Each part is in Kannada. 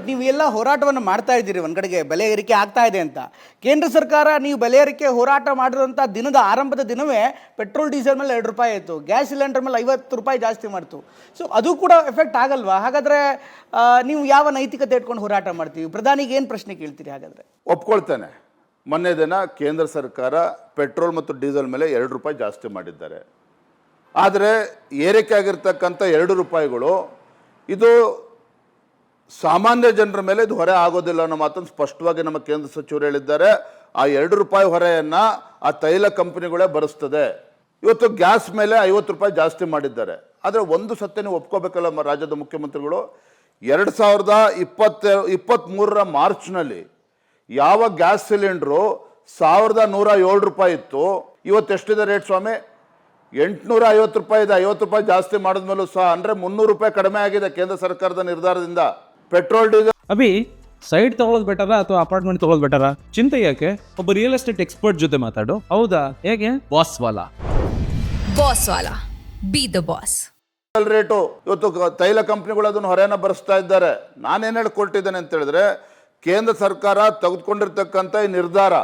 ಬಟ್ ನೀವು ಎಲ್ಲ ಹೋರಾಟವನ್ನು ಮಾಡ್ತಾ ಇದ್ದೀರಿ. ಒಂದ್ ಕಡೆಗೆ ಬೆಲೆ ಏರಿಕೆ ಆಗ್ತಾ ಇದೆ ಅಂತ. ಕೇಂದ್ರ ಸರ್ಕಾರ ನೀವು ಬೆಲೆ ಏರಿಕೆ ಹೋರಾಟ ಮಾಡಿದಂಥ ದಿನದ ಆರಂಭದ ದಿನವೇ ಪೆಟ್ರೋಲ್, ಡೀಸೆಲ್ ಮೇಲೆ ಎರಡು ರೂಪಾಯಿ ಆಯಿತು. ಗ್ಯಾಸ್ ಸಿಲಿಂಡರ್ ಮೇಲೆ ಐವತ್ತು ರೂಪಾಯಿ ಜಾಸ್ತಿ ಮಾಡ್ತು. ಸೊ ಅದು ಕೂಡ ಎಫೆಕ್ಟ್ ಆಗಲ್ವಾ? ಹಾಗಾದ್ರೆ ನೀವು ಯಾವ ನೈತಿಕತೆ ಇಟ್ಕೊಂಡು ಹೋರಾಟ ಮಾಡ್ತೀವಿ? ಪ್ರಧಾನಿಗೆ ಏನು ಪ್ರಶ್ನೆ ಕೇಳ್ತೀರಿ ಹಾಗಾದ್ರೆ? ಒಪ್ಕೊಳ್ತೇನೆ. ಮೊನ್ನೆ ದಿನ ಕೇಂದ್ರ ಸರ್ಕಾರ ಪೆಟ್ರೋಲ್ ಮತ್ತು ಡೀಸೆಲ್ ಮೇಲೆ ಎರಡು ರೂಪಾಯಿ ಜಾಸ್ತಿ ಮಾಡಿದ್ದಾರೆ. ಆದರೆ ಏರಿಕೆ ಆಗಿರ್ತಕ್ಕಂಥ ಎರಡು ರೂಪಾಯಿಗಳು, ಇದು ಸಾಮಾನ್ಯ ಜನರ ಮೇಲೆ ಇದು ಹೊರೆ ಆಗೋದಿಲ್ಲ ಅನ್ನೋ ಮಾತನ್ನು ಸ್ಪಷ್ಟವಾಗಿ ನಮ್ಮ ಕೇಂದ್ರ ಸಚಿವರು ಹೇಳಿದ್ದಾರೆ. ಆ ಎರಡು ರೂಪಾಯಿ ಹೊರೆಯನ್ನು ಆ ತೈಲ ಕಂಪನಿಗಳೇ ಭರಿಸ್ತದೆ ಇವತ್ತು ಗ್ಯಾಸ್ ಮೇಲೆ ಐವತ್ತು ರೂಪಾಯಿ ಜಾಸ್ತಿ ಮಾಡಿದ್ದಾರೆ. ಆದರೆ ಒಂದು ಸತ್ಯ ನೀವು ಒಪ್ಕೋಬೇಕಲ್ಲ ಮ- ರಾಜ್ಯದ ಮುಖ್ಯಮಂತ್ರಿಗಳು. ಎರಡು ಸಾವಿರದ ಇಪ್ಪತ್ತ ಇಪ್ಪತ್ತ್ಮೂರರ ಮಾರ್ಚ್ನಲ್ಲಿ ಯಾವ ಗ್ಯಾಸ್ ಸಿಲಿಂಡ್ರು ಸಾವಿರದ ನೂರ ಏಳು ರೂಪಾಯಿ ಇತ್ತು. ಇವತ್ತು ಎಷ್ಟಿದೆ ರೇಟ್ ಸ್ವಾಮಿ? ಎಂಟುನೂರ ಐವತ್ತು ರೂಪಾಯಿ ಇದೆ. ಐವತ್ತು ರೂಪಾಯಿ ಜಾಸ್ತಿ ಮಾಡಿದ್ಮೇಲೂ ಸಹ ಅಂದರೆ ಮುನ್ನೂರು ರೂಪಾಯಿ ಕಡಿಮೆ ಆಗಿದೆ ಕೇಂದ್ರ ಸರ್ಕಾರದ ನಿರ್ಧಾರದಿಂದ. Petrol diesel. ಅಭಿ ಸೈಡ್ ತಗೊಳ್ಳೋದು ಬೆಟರ ಅಥವಾ ಅಪಾರ್ಟ್ಮೆಂಟ್ ತಗೊಳ್ಳೋದು ಬೆಟರ? ಚಿಂತೆ ಯಾಕೆ? ಒಬ್ಬ ರಿಯಲ್ ಎಸ್ಟೇಟ್ ಎಕ್ಸ್ಪರ್ಟ್ ಜೊತೆ ಮಾತಾಡು. ಹೌದಾ? ಹೇಗೆ? ಬಾಸ್ ವಾಲಾ. ಬಾಸ್ ವಾಲಾ. ಬಿ ದ ಬಾಸ್ ರೇಟು ಇವತ್ತು ಕ- ತೈಲ ಕಂಪ್ನಿಗಳು ಅದನ್ನು ಹೊರೆಯನ್ನು ಬರೆಸ್ತಾ ಇದ್ದಾರೆ. ನಾನೇನು ಹೇಳ್ಕೊಟ್ಟಿದ್ದೇನೆ ಅಂತ ಹೇಳಿದ್ರೆ ಕೇಂದ್ರ ಸರ್ಕಾರ ತೆಗೆದುಕೊಂಡಿರ್ತಕ್ಕಂಥ ಈ ನಿರ್ಧಾರ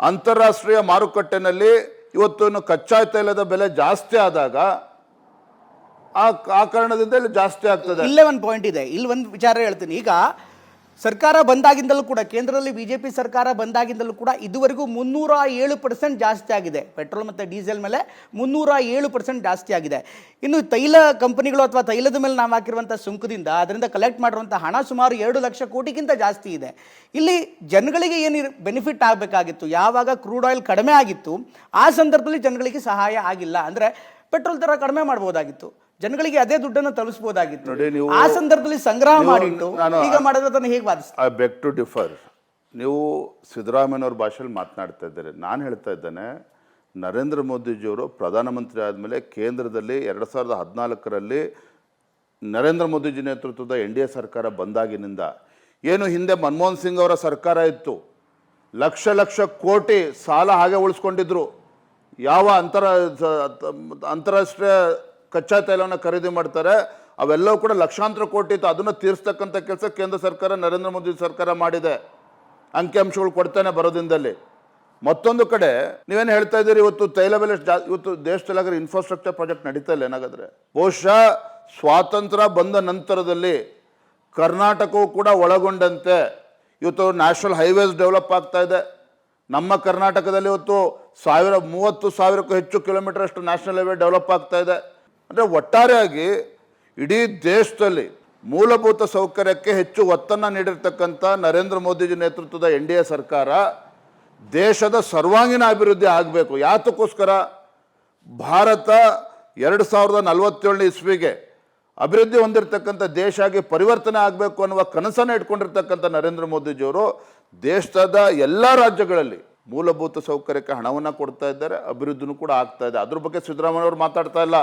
ಅಂತಾರಾಷ್ಟ್ರೀಯ ಮಾರುಕಟ್ಟೆನಲ್ಲಿ ಇವತ್ತು ಇನ್ನು ಕಚ್ಚಾ ತೈಲದ ಬೆಲೆ ಜಾಸ್ತಿ ಆದಾಗ ಆ ಕಾರಣದಿಂದ ಇಲ್ಲಿ ಜಾಸ್ತಿ ಆಗ್ತದೆ. ಇಲ್ಲೇ ಒಂದು ಪಾಯಿಂಟ್ ಇದೆ. ಇಲ್ಲಿ ಒಂದು ವಿಚಾರ ಹೇಳ್ತೀನಿ. ಈಗ ಸರ್ಕಾರ ಬಂದಾಗಿಂದಲೂ ಕೂಡ, ಕೇಂದ್ರದಲ್ಲಿ ಬಿಜೆಪಿ ಸರ್ಕಾರ ಬಂದಾಗಿಂದಲೂ ಕೂಡ ಇದುವರೆಗೂ ಮುನ್ನೂರ ಏಳು ಪರ್ಸೆಂಟ್ ಜಾಸ್ತಿ ಆಗಿದೆ. ಪೆಟ್ರೋಲ್ ಮತ್ತು ಡೀಸೆಲ್ ಮೇಲೆ ಮುನ್ನೂರ ಏಳು ಪರ್ಸೆಂಟ್ ಜಾಸ್ತಿ ಆಗಿದೆ. ಇನ್ನು ತೈಲ ಕಂಪನಿಗಳು ಅಥವಾ ತೈಲದ ಮೇಲೆ ನಾವು ಹಾಕಿರುವಂಥ ಸುಂಕದಿಂದ ಅದರಿಂದ ಕಲೆಕ್ಟ್ ಮಾಡಿರುವಂಥ ಹಣ ಸುಮಾರು ಎರಡು ಲಕ್ಷ ಕೋಟಿಗಿಂತ ಜಾಸ್ತಿ ಇದೆ. ಇಲ್ಲಿ ಜನಗಳಿಗೆ ಏನು ಬೆನಿಫಿಟ್ ಆಗಬೇಕಾಗಿತ್ತು? ಯಾವಾಗ ಕ್ರೂಡ್ ಆಯಿಲ್ ಕಡಿಮೆ ಆಗಿತ್ತು, ಆ ಸಂದರ್ಭದಲ್ಲಿ ಜನಗಳಿಗೆ ಸಹಾಯ ಆಗಿಲ್ಲ. ಅಂದರೆ ಪೆಟ್ರೋಲ್ ದರ ಕಡಿಮೆ ಮಾಡ್ಬೋದಾಗಿತ್ತು. ಜನಗಳಿಗೆ ಅದೇ ದುಡ್ಡನ್ನು ತಲುಪಿಸಬಹುದಾಗಿತ್ತು ನೋಡಿ, ನೀವು- ಆ ಸಂದರ್ಭದಲ್ಲಿ ಸಂಗ್ರಹ ಮಾಡಿಟ್ಟು ನಾನು- ಈಗ ಮಾಡಿದ್ರೆ ಅದನ್ನು ಹೇಗೆ ವಾದಿಸ್ ಐ ಬೆಕ್ ಟು ಡಿಫರ್ ನೀವು ಸಿದ್ದರಾಮಯ್ಯನವ್ರ ಭಾಷೆಯಲ್ಲಿ ಮಾತನಾಡ್ತಾ ಇದ್ದಾರೆ. ನಾನು ಹೇಳ್ತಾ ಇದ್ದೇನೆ ನರೇಂದ್ರ ಮೋದಿಜಿಯವರು ಪ್ರಧಾನಮಂತ್ರಿ ಆದಮೇಲೆ ಕೇಂದ್ರದಲ್ಲಿ ಎರಡು ಸಾವಿರದ ಹದಿನಾಲ್ಕರಲ್ಲಿ ನರೇಂದ್ರ ಮೋದಿಜಿ ನೇತೃತ್ವದ ಎನ್ ಡಿ ಎ ಸರ್ಕಾರ ಬಂದಾಗಿನಿಂದ ಏನು ಹಿಂದೆ ಮನಮೋಹನ್ ಸಿಂಗ್ ಅವರ ಸರ್ಕಾರ ಇತ್ತು. ಲಕ್ಷ ಲಕ್ಷ ಕೋಟಿ ಸಾಲ ಹಾಗೆ ಉಳಿಸ್ಕೊಂಡಿದ್ರು. ಯಾವ ಅಂತರ ಅಂತಾರಾಷ್ಟ್ರೀಯ ಕಚ್ಚಾ ತೈಲವನ್ನು ಖರೀದಿ ಮಾಡ್ತಾರೆ. ಅವೆಲ್ಲವೂ ಕೂಡ ಲಕ್ಷಾಂತರ ಕೋಟಿ ಇತ್ತು ಅದನ್ನು ತೀರಿಸ್ತಕ್ಕಂಥ ಕೆಲಸ ಕೇಂದ್ರ ಸರ್ಕಾರ, ನರೇಂದ್ರ ಮೋದಿ ಸರ್ಕಾರ ಮಾಡಿದೆ. ಅಂಕಿಅಂಶಗಳು ಕೊಡ್ತಾನೆ ಬರೋದಿಂದಲ್ಲಿ ಮತ್ತೊಂದು ಕಡೆ, ನೀವೇನು ಹೇಳ್ತಾ ಇದ್ದೀರಿ, ಇವತ್ತು ತೈಲ ಬೆಲೆ ಇವತ್ತು ಆಗಿರೋ ಇನ್ಫ್ರಾಸ್ಟ್ರಕ್ಚರ್ ಪ್ರಾಜೆಕ್ಟ್ ನಡೀತಾ ಇಲ್ಲ, ಏನಾಗಾದ್ರೆ? ಬಹುಶಃ ಸ್ವಾತಂತ್ರ್ಯ ಬಂದ ನಂತರದಲ್ಲಿ ಕರ್ನಾಟಕವು ಕೂಡ ಒಳಗೊಂಡಂತೆ. ಇವತ್ತು ನ್ಯಾಷನಲ್ ಹೈವೇಸ್ ಡೆವಲಪ್ ಆಗ್ತಾ ಇದೆ. ನಮ್ಮ ಕರ್ನಾಟಕದಲ್ಲಿ ಇವತ್ತು ಸಾವಿರ, ಮೂವತ್ತು ಸಾವಿರಕ್ಕೂ ಹೆಚ್ಚು ಕಿಲೋಮೀಟರ್ ಅಷ್ಟು ನ್ಯಾಷನಲ್ ಹೈವೇ ಡೆವಲಪ್ ಆಗ್ತಾ ಇದೆ. ಅಂದರೆ ಒಟ್ಟಾರೆಯಾಗಿ ಇಡೀ ದೇಶದಲ್ಲಿ ಮೂಲಭೂತ ಸೌಕರ್ಯಕ್ಕೆ ಹೆಚ್ಚು ಒತ್ತನ್ನು ನೀಡಿರ್ತಕ್ಕಂಥ ನರೇಂದ್ರ ಮೋದಿಜಿ ನೇತೃತ್ವದ ಎನ್ ಡಿ ಎ ಸರ್ಕಾರ ದೇಶದ ಸರ್ವಾಂಗೀಣ ಅಭಿವೃದ್ಧಿ ಆಗಬೇಕು. ಯಾತಕ್ಕೋಸ್ಕರ ಭಾರತ ಎರಡು ಸಾವಿರದ ನಲವತ್ತೇಳನೇ ಇಸ್ವಿಗೆ ಅಭಿವೃದ್ಧಿ ಹೊಂದಿರತಕ್ಕಂಥ ದೇಶ ಆಗಿ ಪರಿವರ್ತನೆ ಆಗಬೇಕು ಅನ್ನುವ ಕನಸನ್ನು ಇಟ್ಕೊಂಡಿರ್ತಕ್ಕಂಥ ನರೇಂದ್ರ ಮೋದಿಜಿಯವರು ದೇಶದ ಎಲ್ಲ ರಾಜ್ಯಗಳಲ್ಲಿ ಮೂಲಭೂತ ಸೌಕರ್ಯಕ್ಕೆ ಹಣವನ್ನು ಕೊಡ್ತಾ ಇದ್ದಾರೆ, ಅಭಿವೃದ್ಧಿನೂ ಕೂಡ ಆಗ್ತಾ ಇದೆ. ಅದ್ರ ಬಗ್ಗೆ ಸಿದ್ದರಾಮಯ್ಯ ಅವರು ಮಾತಾಡ್ತಾ ಇಲ್ಲ.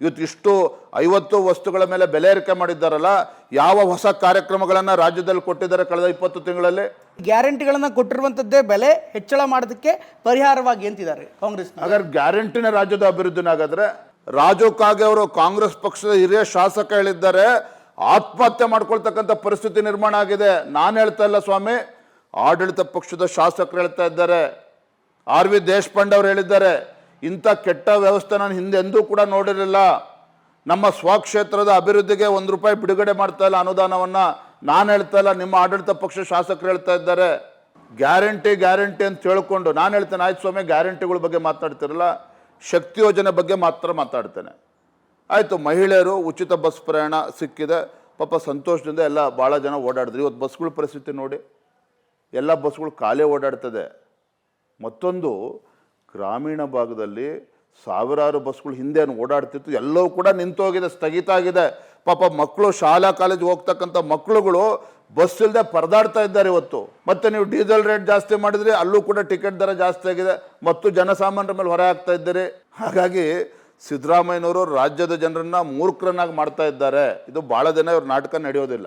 ಇವತ್ತು ಇಷ್ಟು ಐವತ್ತು ವಸ್ತುಗಳ ಮೇಲೆ ಬೆಲೆ ಏರಿಕೆ ಮಾಡಿದ್ದಾರಲ್ಲ ಯಾವ ಹೊಸ ಕಾರ್ಯಕ್ರಮಗಳನ್ನು ರಾಜ್ಯದಲ್ಲಿ ಕೊಟ್ಟಿದ್ದಾರೆ ಕಳೆದ ಇಪ್ಪತ್ತು ತಿಂಗಳಲ್ಲಿ? ಗ್ಯಾರಂಟಿಗಳನ್ನು ಕೊಟ್ಟಿರುವಂಥದ್ದೇ ಬೆಲೆ ಹೆಚ್ಚಳ ಮಾಡೋದಕ್ಕೆ ಪರಿಹಾರವಾಗಿ ಅಂತಿದ್ದಾರೆ ಕಾಂಗ್ರೆಸ್ ಹಾಗಾದ್ರೆ ಗ್ಯಾರಂಟಿನ ರಾಜ್ಯದ ಅಭಿವೃದ್ಧಿನಾಗಾದ್ರೆ ರಾಜು ಕಾಗೆ ಅವರು ಕಾಂಗ್ರೆಸ್ ಪಕ್ಷದ ಹಿರಿಯ ಶಾಸಕ ಹೇಳಿದ್ದಾರೆ ಆತ್ಮಹತ್ಯೆ ಮಾಡ್ಕೊಳ್ತಕ್ಕಂಥ ಪರಿಸ್ಥಿತಿ ನಿರ್ಮಾಣ ಆಗಿದೆ. ನಾನು ಹೇಳ್ತಾ ಇಲ್ಲ ಸ್ವಾಮಿ ಆಡಳಿತ ಪಕ್ಷದ ಶಾಸಕರು ಹೇಳ್ತಾ ಇದ್ದಾರೆ. ಆರ್ ವಿ ದೇಶಪಾಂಡೆ ಅವರು ಹೇಳಿದ್ದಾರೆ ಇಂಥ ಕೆಟ್ಟ ವ್ಯವಸ್ಥೆ ನಾನು ಹಿಂದೆ ಎಂದೂ ಕೂಡ ನೋಡಿರಲಿಲ್ಲ. ನಮ್ಮ ಸ್ವಕ್ಷೇತ್ರದ ಅಭಿವೃದ್ಧಿಗೆ ಒಂದು ರೂಪಾಯಿ ಬಿಡುಗಡೆ ಮಾಡ್ತಾ ಇಲ್ಲ ಅನುದಾನವನ್ನು. ನಾನು ಹೇಳ್ತಾ ಇಲ್ಲ, ನಿಮ್ಮ ಆಡಳಿತ ಪಕ್ಷ ಶಾಸಕರು ಹೇಳ್ತಾ ಇದ್ದಾರೆ. ಗ್ಯಾರಂಟಿ ಗ್ಯಾರಂಟಿ ಅಂತ ಹೇಳ್ಕೊಂಡು ನಾನು ಹೇಳ್ತೇನೆ, ಆಯ್ತು ಸ್ವಾಮಿ, ಗ್ಯಾರಂಟಿಗಳ ಬಗ್ಗೆ ಮಾತಾಡ್ತಿರಲ್ಲ, ಶಕ್ತಿ ಯೋಜನೆ ಬಗ್ಗೆ ಮಾತ್ರ ಮಾತಾಡ್ತೇನೆ. ಆಯಿತು, ಮಹಿಳೆಯರು ಉಚಿತ ಬಸ್ ಪ್ರಯಾಣ ಸಿಕ್ಕಿದೆ. ಪಾಪ ಸಂತೋಷದಿಂದ ಎಲ್ಲ ಭಾಳ ಜನ ಓಡಾಡಿದ್ರು. ಇವತ್ತು ಬಸ್ಗಳ ಪರಿಸ್ಥಿತಿ ನೋಡಿ, ಎಲ್ಲ ಬಸ್ಗಳು ಖಾಲಿ ಓಡಾಡ್ತದೆ. ಮತ್ತೊಂದು ಗ್ರಾಮೀಣ ಭಾಗದಲ್ಲಿ ಸಾವಿರಾರು ಬಸ್ಗಳು ಹಿಂದೆ ಓಡಾಡ್ತಿತ್ತು, ಎಲ್ಲವೂ ಕೂಡ ನಿಂತೋಗಿದೆ ಸ್ಥಗಿತ ಆಗಿದೆ. ಪಾಪ ಮಕ್ಕಳು ಶಾಲಾ ಕಾಲೇಜ್ ಹೋಗ್ತಕ್ಕಂಥ ಮಕ್ಕಳುಗಳು ಬಸ್ ಇಲ್ಲದೆ ಪರದಾಡ್ತಾ ಇದ್ದಾರೆ ಇವತ್ತು. ಮತ್ತೆ ನೀವು ಡೀಸೆಲ್ ರೇಟ್ ಜಾಸ್ತಿ ಮಾಡಿದ್ರಿ ಅಲ್ಲೂ ಕೂಡ ಟಿಕೆಟ್ ದರ ಜಾಸ್ತಿ ಆಗಿದೆ. ಮತ್ತು ಜನಸಾಮಾನ್ಯರ ಮೇಲೆ ಹೊರೆ ಆಗ್ತಾ ಇದ್ದಾರೆ. ಹಾಗಾಗಿ ಸಿದ್ದರಾಮಯ್ಯನವರು ರಾಜ್ಯದ ಜನರನ್ನ ಮೂರ್ಖರನ್ನಾಗಿ ಮಾಡ್ತಾ ಇದ್ದಾರೆ. ಇದು ಭಾಳ ದಿನ ಇವ್ರ ನಾಟಕ ನಡೆಯೋದಿಲ್ಲ.